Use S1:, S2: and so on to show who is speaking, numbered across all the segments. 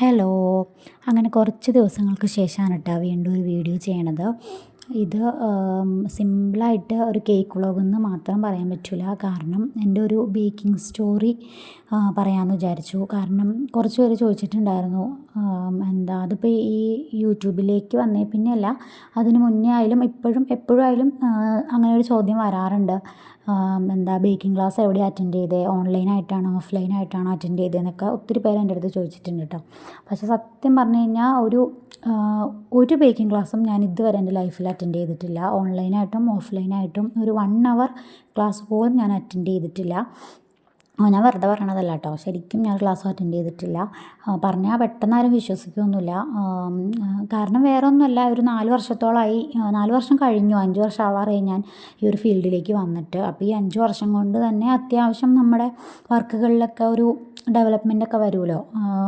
S1: Hello. അങ്ങനെ കുറച്ച് ദിവസങ്ങൾക്ക് ശേഷമാണ് കേട്ടോ വീണ്ടും ഒരു വീഡിയോ ചെയ്യണത്. ഇത് സിമ്പിളായിട്ട് ഒരു കേക്ക് വ്ളോഗെന്ന് മാത്രം പറയാൻ പറ്റില്ല കാരണം എന്റെ ഒരു ബേക്കിംഗ് സ്റ്റോറി പറയാമെന്ന് വിചാരിച്ചു. കാരണം കുറച്ച് പേര് ചോദിച്ചിട്ടുണ്ടായിരുന്നു എന്താ അതിപ്പോൾ ഈ യൂട്യൂബിലേക്ക് വന്നേ പിന്നെയല്ല അതിന് മുന്നേ ആയാലും ഇപ്പോഴും എപ്പോഴും ആയാലും അങ്ങനെ ഒരു ചോദ്യം വരാറുണ്ട്. എന്താ ബേക്കിംഗ് ക്ലാസ് എവിടെ അറ്റൻഡ് ചെയ്തത് ഓൺലൈനായിട്ടാണോ ഓഫ്ലൈനായിട്ടാണോ അറ്റൻഡ് ചെയ്തതെന്നൊക്കെ ഒത്തിരി പേര് എന്റെ അടുത്ത് ചോദിച്ചിട്ടുണ്ട് കേട്ടോ പക്ഷേ സത്യം പറഞ്ഞു കഴിഞ്ഞാൽ ഒരു ഒരു ബേക്കിംഗ് ക്ലാസ്സും ഞാൻ ഇതുവരെ എന്റെ ലൈഫിൽ അറ്റൻഡ് ചെയ്തിട്ടില്ല. ഓൺലൈനായിട്ടും ഓഫ്ലൈനായിട്ടും ഒരു വൺ അവർ ക്ലാസ് പോലും ഞാൻ അറ്റൻഡ് ചെയ്തിട്ടില്ല. ഞാൻ വെറുതെ പറയണതല്ല കേട്ടോ ശരിക്കും ഞാൻ ക്ലാസ് അറ്റൻഡ് ചെയ്തിട്ടില്ല. പറഞ്ഞാൽ പെട്ടെന്ന് ആരും വിശ്വസിക്കുകയൊന്നുമില്ല കാരണം വേറെ ഒന്നുമല്ല ഒരു നാല് വർഷത്തോളമായി നാല് വർഷം കഴിഞ്ഞു. അഞ്ച് വർഷം ആവാറായി ഞാൻ ഈ ഒരു ഫീൽഡിലേക്ക് വന്നിട്ട്. അപ്പോൾ ഈ അഞ്ച് വർഷം കൊണ്ട് തന്നെ അത്യാവശ്യം നമ്മുടെ വർക്കുകളിലൊക്കെ ഒരു ഡെവലപ്മെന്റ് ഒക്കെ വരുമല്ലോ.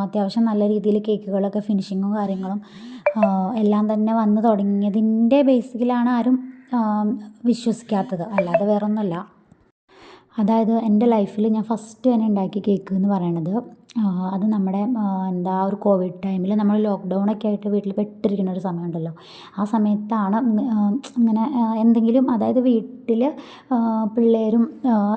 S1: അത്യാവശ്യം നല്ല രീതിയിൽ കേക്കുകളൊക്കെ ഫിനിഷിങ്ങും കാര്യങ്ങളും എല്ലാം തന്നെ വന്ന് തുടങ്ങിയതിന്റെ ബേസിക്കലാണ് ആരും വിശ്വസിക്കാത്തത്. അല്ലാതെ വേറൊന്നുമല്ല. അതായത് എന്റെ ലൈഫിൽ ഞാൻ ഫസ്റ്റ് തന്നെ ഉണ്ടാക്കിയ കേക്ക് എന്ന് പറയണത്. അത് നമ്മുടെ എന്താ ഒരു കോവിഡ് ടൈമിൽ നമ്മൾ ലോക്ക്ഡൗൺ ഒക്കെ ആയിട്ട് വീട്ടിൽ പെട്ടിരിക്കുന്ന ഒരു സമയമുണ്ടല്ലോ. ആ സമയത്താണ് ഇങ്ങനെ എന്തെങ്കിലും അതായത് വീട്ടിൽ പിള്ളേരും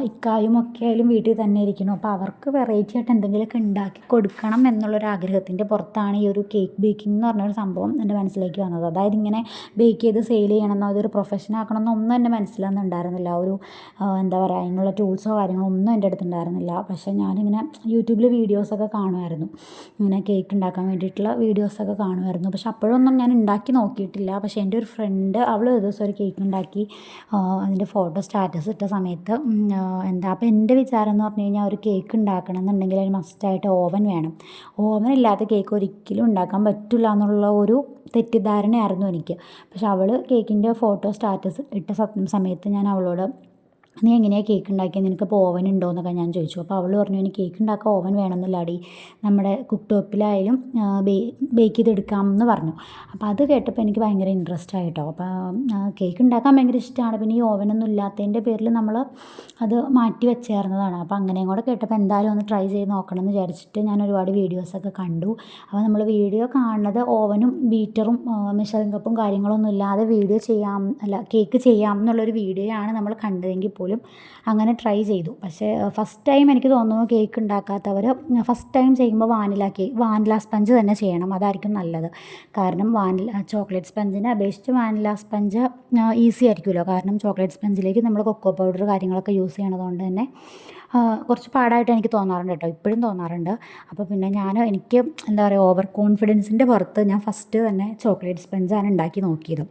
S1: ഇക്കായും ഒക്കെ ആയാലും വീട്ടിൽ തന്നെ ഇരിക്കുന്നു അപ്പോൾ അവർക്ക് വെറൈറ്റി ആയിട്ട് എന്തെങ്കിലുമൊക്കെ ഉണ്ടാക്കി കൊടുക്കണം എന്നുള്ളൊരു ആഗ്രഹത്തിന്റെ പുറത്താണ് ഈ ഒരു കേക്ക് ബേക്കിംഗ് എന്ന് പറഞ്ഞൊരു സംഭവം എന്റെ മനസ്സിലേക്ക് വന്നത്. അതായത് ഇങ്ങനെ ബേക്ക് ചെയ്ത് സെയിൽ ചെയ്യണമെന്നോ അതൊരു പ്രൊഫഷൻ ആക്കണമെന്നോ ഒന്നും എന്റെ മനസ്സിലൊന്നും ഒരു എന്താ പറയുക അതിനുള്ള ടൂൾസോ കാര്യങ്ങളോ ഒന്നും എന്റെ അടുത്തുണ്ടായിരുന്നില്ല പക്ഷേ ഞാനിങ്ങനെ യൂട്യൂബിൽ വീഡിയോസ് വീഡിയോസൊക്കെ കാണുമായിരുന്നു. ഇങ്ങനെ കേക്ക് ഉണ്ടാക്കാൻ വേണ്ടിയിട്ടുള്ള വീഡിയോസൊക്കെ കാണുമായിരുന്നു. പക്ഷെ അപ്പോഴൊന്നും ഞാൻ ഉണ്ടാക്കി നോക്കിയിട്ടില്ല. പക്ഷേ എന്റെ ഒരു ഫ്രണ്ട് അവൾ ഒരു ദിവസം ഒരു കേക്ക് ഉണ്ടാക്കി അതിന്റെ ഫോട്ടോ സ്റ്റാറ്റസ് ഇട്ട സമയത്ത് എന്താ അപ്പോൾ എന്റെ വിചാരം എന്ന് പറഞ്ഞു കഴിഞ്ഞാൽ ഒരു കേക്ക് ഉണ്ടാക്കണം എന്നുണ്ടെങ്കിൽ അതിന് മസ്റ്റായിട്ട് ഓവൻ വേണം. ഓവൻ ഇല്ലാത്ത കേക്ക് ഒരിക്കലും ഉണ്ടാക്കാൻ പറ്റില്ല എന്നുള്ള ഒരു തെറ്റിദ്ധാരണയായിരുന്നു എനിക്ക്. പക്ഷെ അവൾ കേക്കിന്റെ ഫോട്ടോ സ്റ്റാറ്റസ് ഇട്ട സമയത്ത് ഞാൻ അവളോട് നീ എങ്ങനെയാണ് കേക്ക് ഉണ്ടാക്കിയത് നിനക്കിപ്പോൾ ഓവൻ ഉണ്ടോ എന്നൊക്കെ ഞാൻ ചോദിച്ചു. അപ്പോൾ അവൾ പറഞ്ഞു എനിക്ക് കേക്ക് ഉണ്ടാക്കാൻ ഓവൻ വേണമെന്നില്ല അടി നമ്മുടെ കുക്ക് ടോപ്പിലായാലും ബേക്ക് ചെയ്തെടുക്കാം എന്ന് പറഞ്ഞു. അപ്പോൾ അത് കേട്ടപ്പോൾ എനിക്ക് ഭയങ്കര ഇൻട്രസ്റ്റ് ആയിട്ടോ. അപ്പോൾ കേക്ക് ഉണ്ടാക്കാൻ ഭയങ്കര ഇഷ്ടമാണ് പിന്നെ ഈ ഓവനൊന്നും ഇല്ലാത്തതിന്റെ പേരിൽ നമ്മൾ അത് മാറ്റി വെച്ചേർന്നതാണ്. അപ്പോൾ അങ്ങനെയും കൂടെ കേട്ടപ്പോൾ എന്തായാലും ഒന്ന് ട്രൈ ചെയ്ത് നോക്കണം എന്ന് വിചാരിച്ചിട്ട് ഞാൻ ഒരുപാട് വീഡിയോസൊക്കെ കണ്ടു. അപ്പോൾ നമ്മൾ വീഡിയോ കാണുന്നത് ഓവനും ബീറ്ററും മെഷറിംഗ് കപ്പും കാര്യങ്ങളൊന്നും ഇല്ലാതെ വീഡിയോ ചെയ്യാം അല്ല കേക്ക് ചെയ്യാം എന്നുള്ളൊരു വീഡിയോ ആണ് നമ്മൾ കണ്ടതെങ്കിൽ പോലും അങ്ങനെ ട്രൈ ചെയ്തു. പക്ഷേ ഫസ്റ്റ് ടൈം എനിക്ക് തോന്നുന്നു കേക്ക് ഉണ്ടാക്കാത്തവർ ഫസ്റ്റ് ടൈം ചെയ്യുമ്പോൾ വാനില കേക്ക് വാനില സ്പഞ്ച് തന്നെ ചെയ്യണം. അതായിരിക്കും നല്ലത്. കാരണം വാനില ചോക്ലേറ്റ് സ്പഞ്ചിനെ അപേക്ഷിച്ച് വാനില സ്പഞ്ച് ഈസി ആയിരിക്കുമല്ലോ. കാരണം ചോക്ലേറ്റ് സ്പഞ്ചിലേക്ക് നമ്മൾ കൊക്കോ പൗഡർ കാര്യങ്ങളൊക്കെ യൂസ് ചെയ്യണതുകൊണ്ട് തന്നെ കുറച്ച് പാടായിട്ട് എനിക്ക് തോന്നാറുണ്ട് കേട്ടോ. ഇപ്പോഴും തോന്നാറുണ്ട്. അപ്പോൾ പിന്നെ ഞാൻ എനിക്ക് എന്താ പറയുക ഓവർ കോൺഫിഡൻസിന്റെ പുറത്ത് ഞാൻ ഫസ്റ്റ് തന്നെ ചോക്ലേറ്റ് സ്പഞ്ചാണ് ഉണ്ടാക്കി നോക്കിയത്.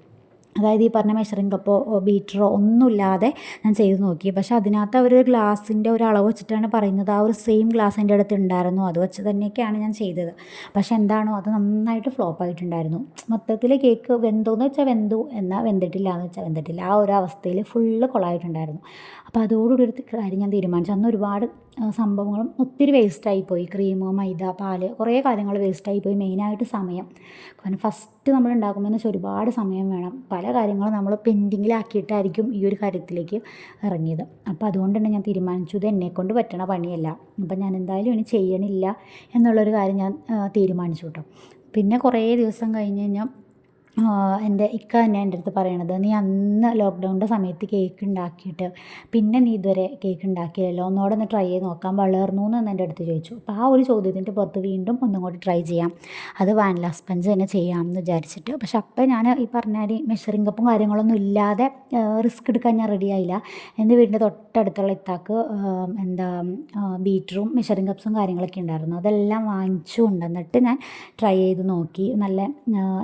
S1: അതായത് ഈ പറഞ്ഞ മെഷറിംഗ് കപ്പോ ബീറ്ററോ ഒന്നുമില്ലാതെ ഞാൻ ചെയ്ത് നോക്കി. പക്ഷേ അതിനകത്ത് അവർ ഗ്ലാസിന്റെ ഒരു അളവ് വെച്ചിട്ടാണ് പറയുന്നത്. ആ ഒരു സെയിം ഗ്ലാസ് എന്റെ അടുത്ത് ഉണ്ടായിരുന്നു. അത് വെച്ച് തന്നെയൊക്കെയാണ് ഞാൻ ചെയ്തത്. പക്ഷേ എന്താണോ അത് നന്നായിട്ട് ഫ്ലോപ്പ് ആയിട്ടുണ്ടായിരുന്നു. മൊത്തത്തിൽ കേക്ക് വെന്തോന്ന് വെച്ചാൽ വെന്തു എന്നാൽ വെന്തിട്ടില്ല എന്ന് വെച്ചാൽ വെന്തിട്ടില്ല. ആ ഒരു അവസ്ഥയിൽ ഫുള്ള് കൊളായിട്ടുണ്ടായിരുന്നു. അപ്പോൾ അതോടുകൂടി ഒരു കാര്യം ഞാൻ തീരുമാനിച്ചു. അന്ന് ഒരുപാട് സംഭവങ്ങളും ഒത്തിരി വേസ്റ്റായിപ്പോയി ക്രീം മൈദ പാൽ കുറേ കാര്യങ്ങൾ വേസ്റ്റായിപ്പോയി മെയിനായിട്ട് സമയം. കാരണം ഫസ്റ്റ് നമ്മൾ ഉണ്ടാക്കുമ്പോൾ വെച്ചാൽ ഒരുപാട് സമയം വേണം. പല കാര്യങ്ങളും നമ്മൾ പെൻഡിങ്ങിലാക്കിയിട്ടായിരിക്കും ഈ ഒരു കാര്യത്തിലേക്ക് ഇറങ്ങിയത്. അപ്പോൾ അതുകൊണ്ട് തന്നെ ഞാൻ തീരുമാനിച്ചു ഇത് എന്നെക്കൊണ്ട് പറ്റണ പണിയല്ല. അപ്പം ഞാൻ എന്തായാലും ഇനി ചെയ്യണില്ല എന്നുള്ളൊരു കാര്യം ഞാൻ തീരുമാനിച്ചു കേട്ടോ. പിന്നെ കുറേ ദിവസം കഴിഞ്ഞ് കഴിഞ്ഞാൽ എന്റെ ഇക്ക തന്നെ എന്റെ അടുത്ത് പറയണത് നീ അന്ന് ലോക്ക്ഡൗണിന്റെ സമയത്ത് കേക്ക് ഉണ്ടാക്കിയിട്ട് പിന്നെ നീ ഇതുവരെ കേക്ക് ഉണ്ടാക്കിയല്ലോ ഒന്നുകൂടെ ഒന്ന് ട്രൈ ചെയ്ത് നോക്കാൻ വളർന്നു എന്ന് എന്റെ അടുത്ത് ചോദിച്ചു. അപ്പോൾ ആ ഒരു ചോദ്യത്തിന്റെ പുറത്ത് വീണ്ടും ഒന്നും കൂടി ട്രൈ ചെയ്യാം. അത് വാനില സ്പഞ്ച് തന്നെ ചെയ്യാം എന്ന് വിചാരിച്ചിട്ട്. പക്ഷെ അപ്പം ഞാൻ ഈ പറഞ്ഞാൽ മെഷറിംഗ് കപ്പും കാര്യങ്ങളൊന്നും ഇല്ലാതെ റിസ്ക് എടുക്കാൻ ഞാൻ റെഡി ആയില്ല. എന്റെ വീടിന്റെ തൊട്ടടുത്തുള്ള ഇത്താക്ക് എന്താ ബീറ്ററും മെഷറിംഗ് കപ്സും കാര്യങ്ങളൊക്കെ ഉണ്ടായിരുന്നു. അതെല്ലാം വാങ്ങിച്ചു കൊണ്ടുവന്നിട്ട് ഞാൻ ട്രൈ ചെയ്ത് നോക്കി. നല്ല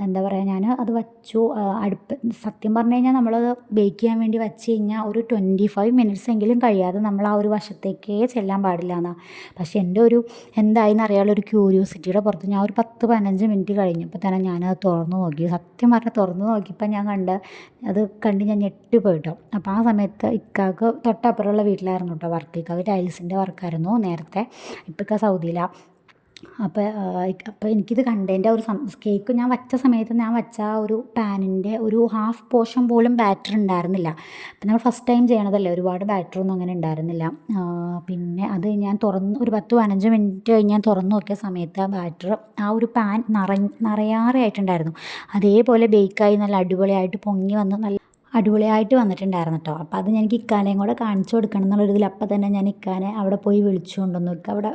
S1: എന്താ പറയുക ഞാൻ അത് വച്ചു അടുപ്പ്. സത്യം പറഞ്ഞു കഴിഞ്ഞാൽ നമ്മളത് ബേക്ക് ചെയ്യാൻ വേണ്ടി വെച്ച് കഴിഞ്ഞാൽ ഒരു ട്വന്റി ഫൈവ് മിനിറ്റ്സ് എങ്കിലും കഴിയാതെ നമ്മൾ ആ ഒരു വശത്തേക്കേ ചെല്ലാൻ പാടില്ല എന്നാണ് പക്ഷേ എന്റെ ഒരു എന്തായെന്ന് അറിയാനുള്ള ഒരു ക്യൂരിയോസിറ്റിയുടെ പുറത്ത് ഞാൻ ഒരു പത്ത് പതിനഞ്ച് മിനിറ്റ് കഴിഞ്ഞപ്പോൾ തന്നെ ഞാനത് തുറന്നു നോക്കി. സത്യം പറഞ്ഞാൽ തുറന്നു നോക്കിയപ്പോൾ ഞാൻ കണ്ട് അത് കണ്ട് ഞാൻ ഞെട്ടിപ്പോയിട്ടോ. അപ്പോൾ ആ സമയത്ത് ഇക്കാക്ക് തൊട്ടപ്പുറമുള്ള വീട്ടിലായിരുന്നു കേട്ടോ വർക്ക് ഇക്കാക്ക് ടൈൽസിന്റെ വർക്കായിരുന്നു നേരത്തെ. ഇക്ക സൗദിയിലാണ് അപ്പോൾ അപ്പോൾ എനിക്കിത് കണ്ടതിന്റെ ഒരു കേക്ക് ഞാൻ വച്ച സമയത്ത് ഞാൻ വച്ച ആ ഒരു പാനിന്റെ ഒരു ഹാഫ് പോർഷൻ പോലും ബാറ്റർ ഉണ്ടായിരുന്നില്ല. അപ്പം നമ്മൾ ഫസ്റ്റ് ടൈം ചെയ്യണതല്ലേ ഒരുപാട് ബാറ്ററൊന്നും അങ്ങനെ ഉണ്ടായിരുന്നില്ല. പിന്നെ അത് ഞാൻ തുറന്ന് ഒരു പത്ത് പതിനഞ്ച് മിനിറ്റ് ഞാൻ തുറന്നു നോക്കിയ സമയത്ത് ആ ബാറ്റർ ആ ഒരു പാൻ നിറ നിറയാറായിട്ടുണ്ടായിരുന്നു. അതേപോലെ ബേക്കായി നല്ല അടിപൊളിയായിട്ട് പൊങ്ങി വന്ന് നല്ല അടിപൊളിയായിട്ട് വന്നിട്ടുണ്ടായിരുന്നു കേട്ടോ അപ്പോൾ അത് ഞാൻ ഇക്കാനെയും കൂടെ കാണിച്ചു കൊടുക്കണം എന്നുള്ളൊരിതിൽ അപ്പം തന്നെ ഞാൻ ഇക്കാനെ അവിടെ പോയി വിളിച്ചു കൊണ്ടുവന്നു അവിടെ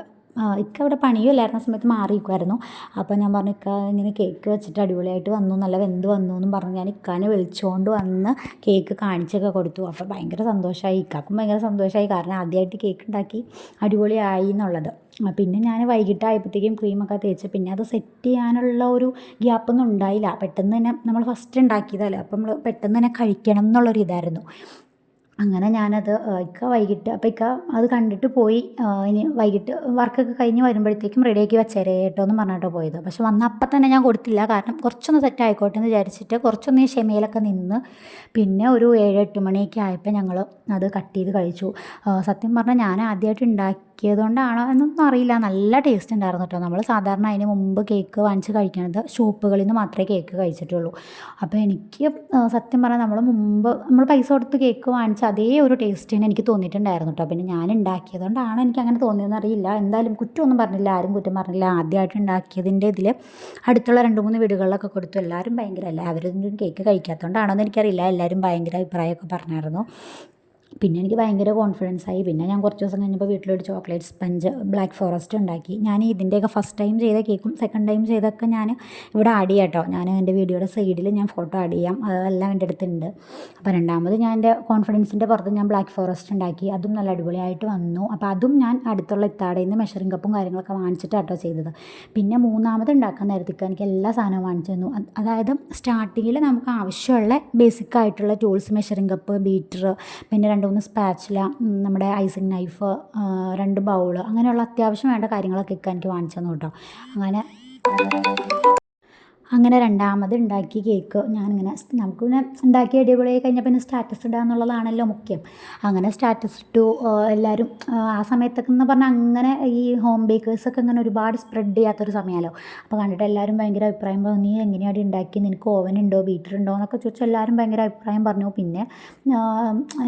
S1: ഇക്ക അവിടെ പണിയും ഇല്ലായിരുന്ന സമയത്ത് മാറിയിരിക്കുമായിരുന്നു അപ്പോൾ ഞാൻ പറഞ്ഞു ഇക്ക ഇങ്ങനെ കേക്ക് വെച്ചിട്ട് അടിപൊളിയായിട്ട് വന്നു നല്ല വെന്ത് വന്നു എന്നും പറഞ്ഞു. ഞാൻ ഇക്കാനെ വിളിച്ചുകൊണ്ട് വന്ന് കേക്ക് കാണിച്ചൊക്കെ കൊടുത്തു. അപ്പോൾ ഭയങ്കര സന്തോഷമായി ഇക്കാക്കും ഭയങ്കര സന്തോഷമായി കാരണം ആദ്യമായിട്ട് കേക്ക് ഉണ്ടാക്കി അടിപൊളിയായി എന്നുള്ളത്. പിന്നെ ഞാൻ വൈകിട്ടായപ്പോഴത്തേക്കും ക്രീമൊക്കെ തേച്ച് പിന്നെ അത് സെറ്റ് ചെയ്യാനുള്ള ഒരു ഗ്യാപ്പൊന്നും ഉണ്ടായില്ല. പെട്ടെന്ന് തന്നെ നമ്മൾ ഫസ്റ്റ് ഉണ്ടാക്കിയതല്ലേ? അപ്പം നമ്മൾ പെട്ടെന്ന് തന്നെ കഴിക്കണം എന്നുള്ളൊരു ഇതായിരുന്നു അങ്ങനെ ഞാനത് ഇക്ക വൈകിട്ട് അപ്പം ഇക്ക അത് കണ്ടിട്ട് പോയി ഇനി വൈകിട്ട് വർക്കൊക്കെ കഴിഞ്ഞ് വരുമ്പോഴത്തേക്കും റെഡിയാക്കി വെച്ചേരേ കേട്ടോ എന്ന് പറഞ്ഞിട്ട് പോയത്. പക്ഷെ വന്ന അപ്പം തന്നെ ഞാൻ കൊടുത്തില്ല. കാരണം കുറച്ചൊന്ന് സെറ്റ് ആയിക്കോട്ടെ എന്ന് വിചാരിച്ചിട്ട് കുറച്ചൊന്ന് ഈ ക്ഷമയിലൊക്കെ നിന്ന് പിന്നെ ഒരു ഏഴ് എട്ട് മണിയൊക്കെ ആയപ്പോൾ ഞങ്ങൾ അത് കട്ട് ചെയ്ത് കഴിച്ചു. സത്യം പറഞ്ഞാൽ ഞാൻ ആദ്യമായിട്ട് ഉണ്ടാക്കിയതുകൊണ്ടാണോ എന്നൊന്നും അറിയില്ല. നല്ല ടേസ്റ്റ് ഉണ്ടായിരുന്നു കേട്ടോ നമ്മൾ സാധാരണ അതിന് മുമ്പ് കേക്ക് വാങ്ങിച്ച് കഴിക്കണത് ഷോപ്പുകളിൽ നിന്ന് മാത്രമേ കേക്ക് കഴിച്ചിട്ടുള്ളൂ. അപ്പോൾ എനിക്ക് സത്യം പറഞ്ഞാൽ നമ്മൾ മുമ്പ് നമ്മൾ പൈസ കൊടുത്ത് കേക്ക് വാങ്ങിച്ച അതേ ഒരു ടേസ്റ്റ് തന്നെ എനിക്ക് തോന്നിയിട്ടുണ്ടായിരുന്നു കേട്ടോ പിന്നെ ഞാൻ ഉണ്ടാക്കിയതുകൊണ്ടാണ് എനിക്ക് അങ്ങനെ തോന്നിയതെന്ന് അറിയില്ല. എന്തായാലും കുറ്റമൊന്നും പറഞ്ഞില്ല. ആരും കുറ്റം പറഞ്ഞില്ല. ആദ്യമായിട്ട് ഉണ്ടാക്കിയതിന്റെ ഇതിൽ അടുത്തുള്ള രണ്ട് മൂന്ന് വീടുകളിലൊക്കെ കൊടുത്തു. എല്ലാവരും ഭയങ്കര എല്ലാവരും കേക്ക് കഴിക്കാത്തതുകൊണ്ടാണോ എന്ന് എനിക്കറിയില്ല. എല്ലാവരും ഭയങ്കര അഭിപ്രായമൊക്കെ പറഞ്ഞായിരുന്നു. പിന്നെ എനിക്ക് ഭയങ്കര കോൺഫിഡൻസ് ആയി. പിന്നെ ഞാൻ കുറച്ച് ദിവസം കഴിഞ്ഞപ്പോൾ വീട്ടിലൊരു ചോക്ലേറ്റ് സ്പഞ്ച് ബ്ലാക്ക് ഫോറസ്റ്റ് ഉണ്ടാക്കി. ഞാൻ ഇതിന്റെയൊക്കെ ഫസ്റ്റ് ടൈം ചെയ്ത കേക്കും സെക്കൻഡ് ടൈം ചെയ്തൊക്കെ ഞാൻ ഇവിടെ ആഡ് ചെയ്യാം കേട്ടോ ഞാൻ എന്റെ വീഡിയോയുടെ സൈഡിൽ ഞാൻ ഫോട്ടോ ആഡ് ചെയ്യാം. അതെല്ലാം എന്റെ അടുത്തുണ്ട്. അപ്പോൾ രണ്ടാമത് ഞാൻ എന്റെ കോൺഫിഡൻസിന്റെ പുറത്ത് ഞാൻ ബ്ലാക്ക് ഫോറസ്റ്റ് ഉണ്ടാക്കി. അതും നല്ല അടിപൊളിയായിട്ട് വന്നു. അപ്പോൾ അതും ഞാൻ അടുത്തുള്ള ഇത്താടയിൽ നിന്ന് മെഷറിംഗ് കപ്പും കാര്യങ്ങളൊക്കെ വാങ്ങിച്ചിട്ട് കേട്ടോ ചെയ്തത്. പിന്നെ മൂന്നാമത് ഉണ്ടാക്കാൻ നേരത്തേക്ക് എനിക്ക് എല്ലാ സാധനവും വാങ്ങിച്ചു തന്നു. അതായത് സ്റ്റാർട്ടിങ്ങിൽ നമുക്ക് ആവശ്യമുള്ള ബേസിക് ആയിട്ടുള്ള ടൂൾസ് മെഷറിംഗ് കപ്പ് ബീറ്റർ പിന്നെ രണ്ട് മൂന്ന് സ്പാച്ചില നമ്മുടെ ഐസിങ് നൈഫ് രണ്ട് ബൗൾ അങ്ങനെയുള്ള അത്യാവശ്യം വേണ്ട കാര്യങ്ങളൊക്കെ ഇക്ക എനിക്ക് വാങ്ങിച്ചു തന്നു കേട്ടോ. അങ്ങനെ അങ്ങനെ രണ്ടാമത് ഉണ്ടാക്കിയ കേക്ക് ഞാനിങ്ങനെ നമുക്ക് പിന്നെ ഉണ്ടാക്കി അടിപൊളിയായി കഴിഞ്ഞാൽ പിന്നെ സ്റ്റാറ്റസ് ഇടുക എന്നുള്ളതാണല്ലോ മുഖ്യം. അങ്ങനെ സ്റ്റാറ്റസ് ഇട്ടു എല്ലാവരും ആ, സമയത്തൊക്കെ എന്ന് പറഞ്ഞാൽ അങ്ങനെ ഈ ഹോം ബേക്കേഴ്സൊക്കെ ഇങ്ങനെ ഒരുപാട് സ്പ്രെഡ് ചെയ്യാത്തൊരു സമയമല്ലോ. അപ്പോൾ കണ്ടിട്ട് എല്ലാവരും ഭയങ്കര അഭിപ്രായം പറഞ്ഞു നീ എങ്ങനെയാണ് ഉണ്ടാക്കി നിനക്ക് ഓവൻ ഉണ്ടോ? ബീറ്റർ ഉണ്ടോ? എന്നൊക്കെ ചോദിച്ചാൽ എല്ലാവരും ഭയങ്കര അഭിപ്രായം പറഞ്ഞു. പിന്നെ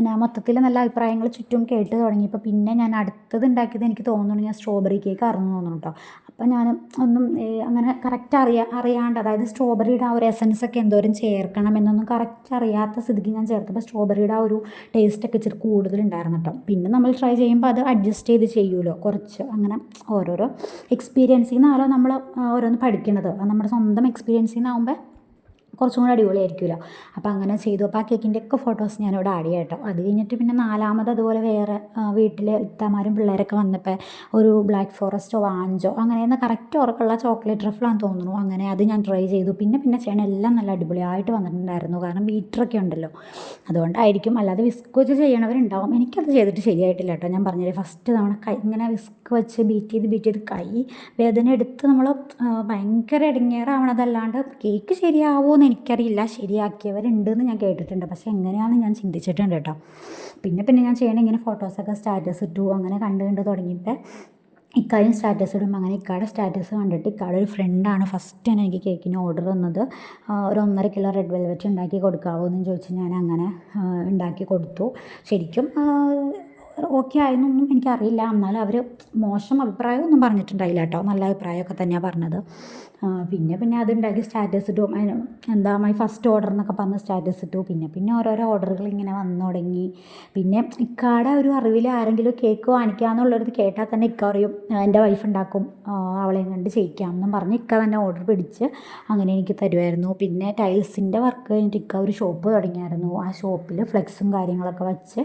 S1: ഞാൻ മൊത്തത്തിൽ നല്ല അഭിപ്രായങ്ങൾ ചുറ്റും കേട്ട് തുടങ്ങിയപ്പോൾ പിന്നെ ഞാൻ അടുത്തത് ഉണ്ടാക്കിയത് എനിക്ക് തോന്നുന്നു ഞാൻ സ്ട്രോബെറി കേക്ക് അറിഞ്ഞു തോന്നുന്നു കേട്ടോ. അപ്പം ഞാൻ ഒന്നും അങ്ങനെ കറക്റ്റ് അറിയാ അറിയാണ്ട് അതായത് സ്ട്രോബെറിയുടെ ആ ഒരു എസൻസ് ഒക്കെ എന്തോരം ചേർക്കണം എന്നൊന്നും കറക്റ്റ് അറിയാത്ത സ്ഥിതിക്ക് ഞാൻ ചേർത്തപ്പോൾ സ്ട്രോബെറിയുടെ ആ ഒരു ടേസ്റ്റൊക്കെ ഇച്ചിരി കൂടുതലുണ്ടായിരുന്നു കേട്ടോ പിന്നെ നമ്മൾ ട്രൈ ചെയ്യുമ്പോൾ അത് അഡ്ജസ്റ്റ് ചെയ്ത് ചെയ്യുമല്ലോ കുറച്ച് അങ്ങനെ ഓരോരോ എക്സ്പീരിയൻസിൽ നിന്നാണല്ലോ നമ്മൾ ഓരോന്ന് പഠിക്കണത്. അത് നമ്മുടെ സ്വന്തം എക്സ്പീരിയൻസിൽ നിന്നാകുമ്പോൾ കുറച്ചും കൂടി അടിപൊളിയായിരിക്കുമല്ലോ അപ്പോൾ അങ്ങനെ ചെയ്തു. അപ്പോൾ ആ കേക്കിന്റെ ഒക്കെ ഫോട്ടോസ് ഞാനിവിടെ ആഡ് ചെയ്യാം കേട്ടോ അത് കഴിഞ്ഞിട്ട് പിന്നെ നാലാമത് അതുപോലെ വേറെ വീട്ടിൽ ഇത്തമാരും പിള്ളേരൊക്കെ വന്നപ്പോൾ ഒരു ബ്ലാക്ക് ഫോറസ്റ്റോ വാഞ്ചോ അങ്ങനെയെന്ന് കറക്റ്റ് ഉറക്കമുള്ള ചോക്ലേറ്റ് റഫിളാന്ന് തോന്നുന്നു. അങ്ങനെ അത് ഞാൻ ട്രൈ ചെയ്തു. പിന്നെ പിന്നെ ചെയ്യണം എല്ലാം നല്ല അടിപൊളിയായിട്ട് വന്നിട്ടുണ്ടായിരുന്നു. കാരണം ബീറ്ററൊക്കെ ഉണ്ടല്ലോ. അതുകൊണ്ടായിരിക്കും. അല്ലാതെ വിസ്ക് വെച്ച് ചെയ്യണവരുണ്ടാവും. എനിക്കത് ചെയ്തിട്ട് ശരിയായിട്ടില്ല കേട്ടോ ഞാൻ പറഞ്ഞില്ലേ ഫസ്റ്റ് തവണ കൈ ഇങ്ങനെ വിസ്ക് വെച്ച് ബീറ്റ് ചെയ്ത് ബീറ്റ് ചെയ്ത് കൈ വേദന എടുത്ത് നമ്മൾ ഭയങ്കര ഇടങ്ങേറാവണതല്ലാണ്ട് കേക്ക് ശരിയാവുമോ എന്ന് എനിക്കറിയില്ല. ശരിയാക്കിയവരുണ്ടെന്ന് ഞാൻ കേട്ടിട്ടുണ്ട്. പക്ഷേ എങ്ങനെയാണെന്ന് ഞാൻ ചിന്തിച്ചിട്ടുണ്ട് കേട്ടോ. പിന്നെ പിന്നെ ഞാൻ ചെയ്യണ ഇങ്ങനെ ഫോട്ടോസൊക്കെ സ്റ്റാറ്റസ് ഇട്ടു അങ്ങനെ കണ്ട് കണ്ട് തുടങ്ങിയിട്ട് ഇക്കാര്യം സ്റ്റാറ്റസ് ഇടുമ്പോൾ അങ്ങനെ ഇക്കാടെ സ്റ്റാറ്റസ് കണ്ടിട്ട് ഇക്കാടെ ഒരു ഫ്രണ്ടാണ് ഫസ്റ്റ് തന്നെ എനിക്ക് കേക്കിന് ഓർഡർ തന്നത്. ഒരു ഒന്നര കിലോ റെഡ് വെൽവെറ്റ് ഉണ്ടാക്കി കൊടുക്കാവോ എന്ന് ചോദിച്ച് ഞാൻ അങ്ങനെ ഉണ്ടാക്കി കൊടുത്തു. ശരിക്കും ഓക്കെ ആയെന്നൊന്നും എനിക്കറിയില്ല. എന്നാലും അവർ മോശം അഭിപ്രായമൊന്നും പറഞ്ഞിട്ടുണ്ടായില്ല കേട്ടോ. നല്ല അഭിപ്രായമൊക്കെ തന്നെയാണ് പറഞ്ഞത്. പിന്നെ പിന്നെ അതുണ്ടാക്കി സ്റ്റാറ്റസ് ഇട്ടു എന്താ മൈ ഫസ്റ്റ് ഓർഡർ എന്നൊക്കെ പറഞ്ഞ് സ്റ്റാറ്റസ് ഇട്ടു. പിന്നെ പിന്നെ ഓരോരോ ഓർഡറുകൾ ഇങ്ങനെ വന്നു തുടങ്ങി. പിന്നെ ഇക്കാടെ ഒരു അറിവിൽ ആരെങ്കിലും കേക്ക് വാങ്ങിക്കാന്നുള്ളൊരിത് കേട്ടാൽ തന്നെ ഇക്ക അറിയും "ആ, എന്റെ വൈഫ് ഉണ്ടാക്കും. അവളെ കണ്ട് ചെയ്യിക്കാം എന്നും പറഞ്ഞ് ഇക്ക തന്നെ ഓർഡർ പിടിച്ച് അങ്ങനെ എനിക്ക് തരുമായിരുന്നു പിന്നെ ടൈൽസിന്റെ വർക്ക് കഴിഞ്ഞിട്ട് ഇക്ക ഒരു ഷോപ്പ് തുടങ്ങിയായിരുന്നു. ആ ഷോപ്പിൽ ഫ്ലെക്സും കാര്യങ്ങളൊക്കെ വെച്ച്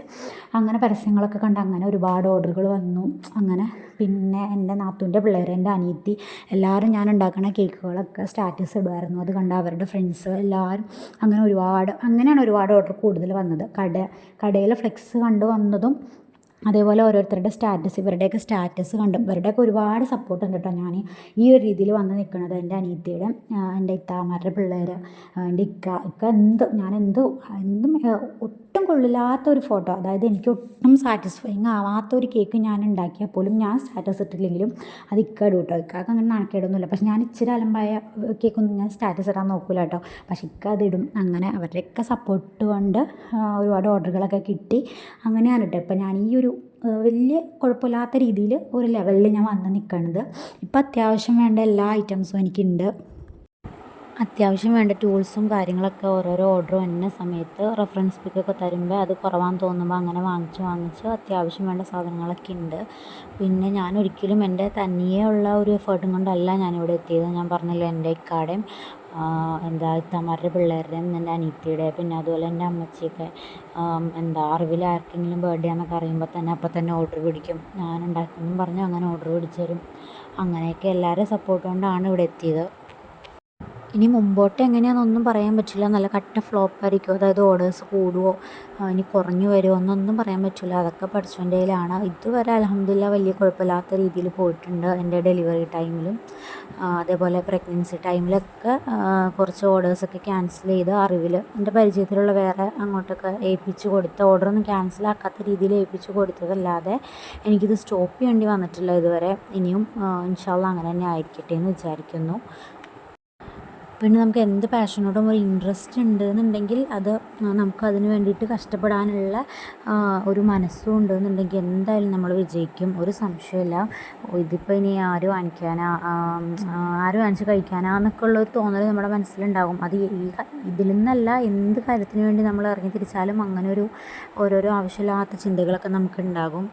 S1: അങ്ങനെ പരസ്യങ്ങളൊക്കെ കണ്ട് അങ്ങനെ ഒരുപാട് ഓർഡറുകൾ വന്നു. അങ്ങനെ പിന്നെ എന്റെ നാത്തൂന്റെ പിള്ളേർ എന്റെ അനിയത്തി എല്ലാവരും ഞാൻ ഉണ്ടാക്കുന്ന കേക്കുകളൊക്കെ സ്റ്റാറ്റസ് ഇടുമായിരുന്നു. അത് കണ്ട് അവരുടെ ഫ്രണ്ട്സ് എല്ലാവരും അങ്ങനെ ഒരുപാട് അങ്ങനെയാണ് ഒരുപാട് ഓർഡർ കൂടുതൽ വന്നത്. കട കടയിലെ ഫ്ലെക്സ് കണ്ട് വന്നതും അതേപോലെ ഓരോരുത്തരുടെ സ്റ്റാറ്റസ് ഇവരുടെയൊക്കെ സ്റ്റാറ്റസ് കണ്ട് ഇവരുടെയൊക്കെ ഒരുപാട് സപ്പോർട്ട് ഉണ്ട് കേട്ടോ ഞാൻ ഈ ഒരു രീതിയിൽ വന്ന് നിൽക്കുന്നത്. എന്റെ അനിയത്തിയുടെ എന്റെ ഇത്താമാരുടെ പിള്ളേർ എന്റെ ഇക്ക ഇക്ക എന്ത് ഞാൻ എന്ത് എന്തും ഒട്ടും കൊള്ളില്ലാത്ത ഒരു ഫോട്ടോ അതായത് എനിക്ക് ഒട്ടും സാറ്റിസ്ഫൈങ് ആവാത്ത ഒരു കേക്ക് ഞാൻ ഉണ്ടാക്കിയാൽ പോലും ഞാൻ സ്റ്റാറ്റസ് ഇട്ടില്ലെങ്കിലും അത് ഇക്കാട് കേട്ടോ ഇക്കാക്ക് അങ്ങനെ നാണക്കേടൊന്നുമില്ല. പക്ഷെ ഞാൻ ഇച്ചിരി അലമ്പായ കേക്കൊന്നും ഞാൻ സ്റ്റാറ്റസ് ഇടാൻ നോക്കില്ല കേട്ടോ പക്ഷെ ഇക്ക അതിടും അങ്ങനെ അവരുടെയൊക്കെ സപ്പോർട്ട് കൊണ്ട് ഒരുപാട് ഓർഡറുകളൊക്കെ കിട്ടി. അങ്ങനെയാണ് കേട്ടോ ഇപ്പം ഞാൻ ഈ ഒരു വലിയ കുഴപ്പമില്ലാത്ത രീതിയിൽ ഒരു ലെവലിൽ ഞാൻ വന്ന് നിൽക്കണത് ഇപ്പം അത്യാവശ്യം വേണ്ട എല്ലാ ഐറ്റംസും എനിക്കുണ്ട്. അത്യാവശ്യം വേണ്ട ടൂൾസും കാര്യങ്ങളൊക്കെ ഓരോരോ ഓർഡർ വരുന്ന സമയത്ത് റെഫറൻസ് പിക്കൊക്കെ തരുമ്പോൾ അത് കുറവാന്ന് തോന്നുമ്പോൾ അങ്ങനെ വാങ്ങിച്ച് വാങ്ങിച്ച് അത്യാവശ്യം വേണ്ട സാധനങ്ങളൊക്കെ ഉണ്ട് പിന്നെ ഞാൻ ഒരിക്കലും എന്റെ തനിയെ ഉള്ള ഒരു എഫേർട്ടും കൊണ്ടല്ല ഞാനിവിടെ എത്തിയത്. ഞാൻ പറഞ്ഞല്ലോ എന്റെ ഇക്കാടെയും എന്താ ഇത്തമാരുടെ പിള്ളേരുടെയും എന്റെ അനിയത്തിയുടെ പിന്നെ അതുപോലെ എന്റെ അമ്മച്ചിയൊക്കെ എന്താ അറിവിൽ ആർക്കെങ്കിലും ബർത്ത്ഡേ എന്നൊക്കെ അറിയുമ്പോൾ തന്നെ അപ്പം തന്നെ ഓർഡർ പിടിക്കും. ഞാൻ ഉണ്ടാക്കുമെന്നും പറഞ്ഞ് അങ്ങനെ ഓർഡർ പിടിച്ചു തരും. അങ്ങനെയൊക്കെ എല്ലാവരും സപ്പോർട്ട് കൊണ്ടാണ് ഇവിടെ എത്തിയത്. ഇനി മുമ്പോട്ട് എങ്ങനെയാണെന്നൊന്നും പറയാൻ പറ്റില്ല. നല്ല കട്ട ഫ്ലോപ്പ് ആയിരിക്കും. അതായത് ഓർഡേഴ്സ് കൂടുമോ ഇനി കുറഞ്ഞു വരുമോ എന്നൊന്നും പറയാൻ പറ്റില്ല. അതൊക്കെ പഠിച്ചവന്റെ ഇതുവരെ അലഹമില്ല വലിയ കുഴപ്പമില്ലാത്ത രീതിയിൽ പോയിട്ടുണ്ട് എന്റെ ഡെലിവറി ടൈമിലും അതേപോലെ പ്രഗ്നൻസി ടൈമിലൊക്കെ കുറച്ച് ഓർഡേഴ്സൊക്കെ ക്യാൻസൽ ചെയ്ത് അറിവിൽ എന്റെ പരിചയത്തിലുള്ള വേറെ അങ്ങോട്ടൊക്കെ ഏൽപ്പിച്ച് കൊടുത്ത ഓർഡറൊന്നും ക്യാൻസൽ ആക്കാത്ത രീതിയിൽ ഏൽപ്പിച്ച് കൊടുത്തതല്ലാതെ എനിക്കിത് സ്റ്റോപ്പ് ചെയ്യേണ്ടി വന്നിട്ടില്ല ഇതുവരെ. ഇനിയും ഇൻഷാല്ല അങ്ങനെ തന്നെ ആയിരിക്കട്ടെ എന്ന് വിചാരിക്കുന്നു. പിന്നെ നമുക്ക് എന്ത് പാഷനോടും ഒരു ഇൻട്രസ്റ്റ് ഉണ്ട് എന്നുണ്ടെങ്കിൽ അത് നമുക്ക് അതിന് വേണ്ടിയിട്ട് കഷ്ടപ്പെടാനുള്ള ഒരു മനസ്സും ഉണ്ട് എന്നുണ്ടെങ്കിൽ എന്തായാലും നമ്മൾ വിജയിക്കും. ഒരു സംശയമില്ല ഇതിപ്പോൾ ഇനി ആര് വാങ്ങിക്കാനാ ആര് വാങ്ങിച്ച് കഴിക്കാനാ എന്നൊക്കെ ഉള്ള ഒരു തോന്നൽ നമ്മുടെ മനസ്സിലുണ്ടാകും അത് ഈ ഇതിൽ നിന്നല്ല എന്ത് കാര്യത്തിന് വേണ്ടി നമ്മൾ ഇറങ്ങി തിരിച്ചാലും അങ്ങനെ ഒരു ഓരോരോ ആവശ്യമില്ലാത്ത ചിന്തകളൊക്കെ നമുക്കുണ്ടാകും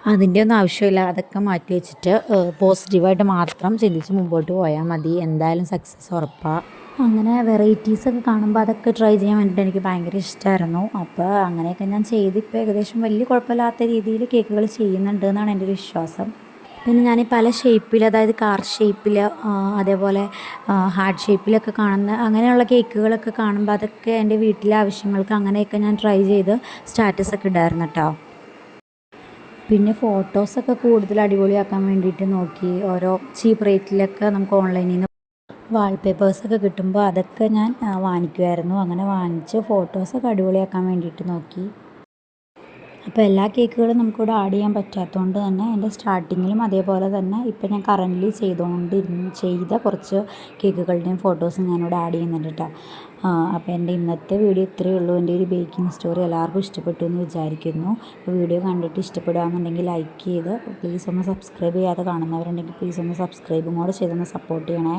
S1: അതിന്റെ ഒന്നും ആവശ്യമില്ല. അതൊക്കെ മാറ്റി വെച്ചിട്ട് പോസിറ്റീവായിട്ട് മാത്രം ചിന്തിച്ച് മുമ്പോട്ട് പോയാൽ മതി. എന്തായാലും സക്സസ് ഉറപ്പാണ് അങ്ങനെ വെറൈറ്റീസൊക്കെ കാണുമ്പോൾ അതൊക്കെ ട്രൈ ചെയ്യാൻ വേണ്ടിയിട്ട് എനിക്ക് ഭയങ്കര ഇഷ്ടമായിരുന്നു അപ്പോൾ അങ്ങനെയൊക്കെ ഞാൻ ചെയ്ത് ഇപ്പോൾ ഏകദേശം വലിയ കുഴപ്പമില്ലാത്ത രീതിയിൽ കേക്കുകൾ ചെയ്യുന്നുണ്ട് എന്നാണ് എന്റെ ഒരു വിശ്വാസം. പിന്നെ ഞാൻ പല ഷേപ്പിൽ അതായത് കാർ ഷേപ്പിൽ അതേപോലെ ഹാർട്ട് ഷേപ്പിലൊക്കെ കാണുന്ന അങ്ങനെയുള്ള കേക്കുകളൊക്കെ കാണുമ്പോൾ അതൊക്കെ എന്റെ വീട്ടിലെ ആവശ്യങ്ങൾക്ക് അങ്ങനെയൊക്കെ ഞാൻ ട്രൈ ചെയ്ത് സ്റ്റാറ്റസൊക്കെ ഇടായിരുന്നു കേട്ടോ പിന്നെ ഫോട്ടോസൊക്കെ കൂടുതൽ അടിപൊളിയാക്കാൻ വേണ്ടിയിട്ട് നോക്കി. ഓരോ ചീപ്പ് റേറ്റിലൊക്കെ നമുക്ക് ഓൺലൈനിൽ നിന്ന് വാൾപേപ്പേഴ്സൊക്കെ കിട്ടുമ്പോൾ അതൊക്കെ ഞാൻ വാങ്ങിക്കുമായിരുന്നു അങ്ങനെ വാങ്ങിച്ച് ഫോട്ടോസൊക്കെ അടിപൊളിയാക്കാൻ വേണ്ടിയിട്ട് നോക്കി. അപ്പോൾ എല്ലാ കേക്കുകളും നമുക്കിവിടെ ആഡ് ചെയ്യാൻ പറ്റാത്തതുകൊണ്ട് തന്നെ എന്റെ സ്റ്റാർട്ടിങ്ങിലും അതേപോലെ തന്നെ ഇപ്പോൾ ഞാൻ കറന്റ്ലി ചെയ്തുകൊണ്ടിരുന്ന ചെയ്ത കുറച്ച് കേക്കുകളുടെയും ഫോട്ടോസും ഞാനിവിടെ ആഡ് ചെയ്യുന്നുണ്ട് കേട്ടോ അപ്പോൾ എന്റെ ഇന്നത്തെ വീഡിയോ ഇത്രയേ ഉള്ളൂ. എന്റെ ഒരു ബേക്കിംഗ് സ്റ്റോറി എല്ലാവർക്കും ഇഷ്ടപ്പെട്ടു എന്ന് വിചാരിക്കുന്നു. വീഡിയോ കണ്ടിട്ട് ഇഷ്ടപ്പെടുകയാണെന്നുണ്ടെങ്കിൽ ലൈക്ക് ചെയ്ത് പ്ലീസ് ഒന്ന് സബ്സ്ക്രൈബ് ചെയ്യാതെ കാണുന്നവരുണ്ടെങ്കിൽ പ്ലീസ് ഒന്ന് സബ്സ്ക്രൈബും കൂടെ ചെയ്തൊന്ന് സപ്പോർട്ട് ചെയ്യണേ.